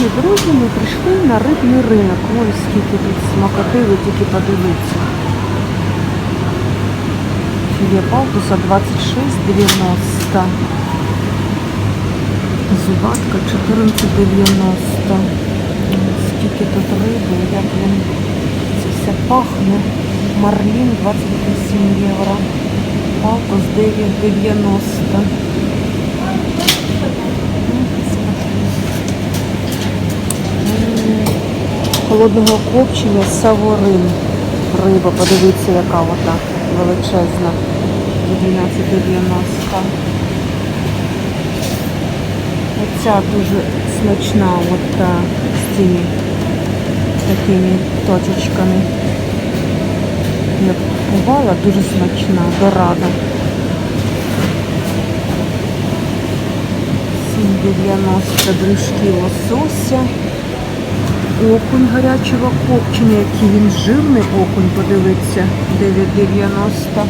Дорогі друзі, ми прийшли на рибний ринок. Ой, скільки тут смакоти, ви тільки подивіться. Філе палтуса 26,90. Зубатка 14,90. Скільки тут риби, як він це все пахне. Марлін 28 євро. Палтус 9,90. Холодного копчення саворин. Риба, подивіться, яка вона величезна. 12,90. Оця дуже смачна, от з цими такими точечками. Я бувала, дуже смачна, дорада. 7,90 дрижки лосося. Окунь гарячого копчення, який він жирний окунь, подивіться, 9,90.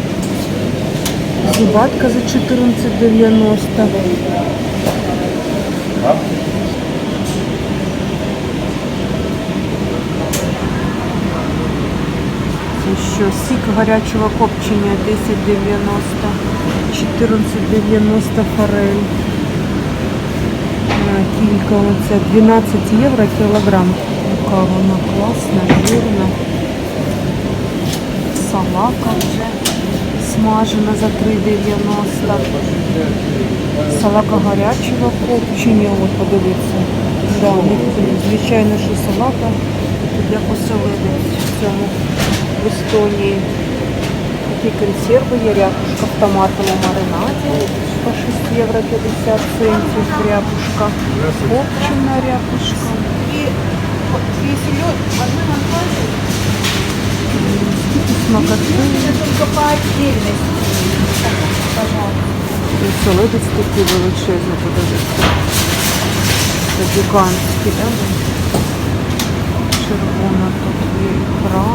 Зубатка за 14,90. Це що, сік гарячого копчення 10,90, 14,90 форель. Е, Кілька оце 12 євро кілограм. Яка вона класна, жирна. Салака вже смажена за 3,90. Салака гарячого копчення, от подивіться. Да, звичайно, що салака для поселенець в цьому в Естонії. Такі консерви є ряпушка в томатному маринаді по 6 євро 50 центів ряпушка. Копчена ряпушка. На двадцать. Скільки только по отдельности. Пожалуйста. І солодець такий величезний, подивіться. Це гігантський, да? Червона тут є ікра.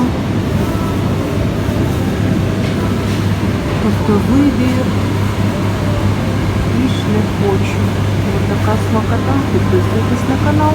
Тобто вибір. Більш не хочу. Ось така смакота. Підписуйтесь на канал.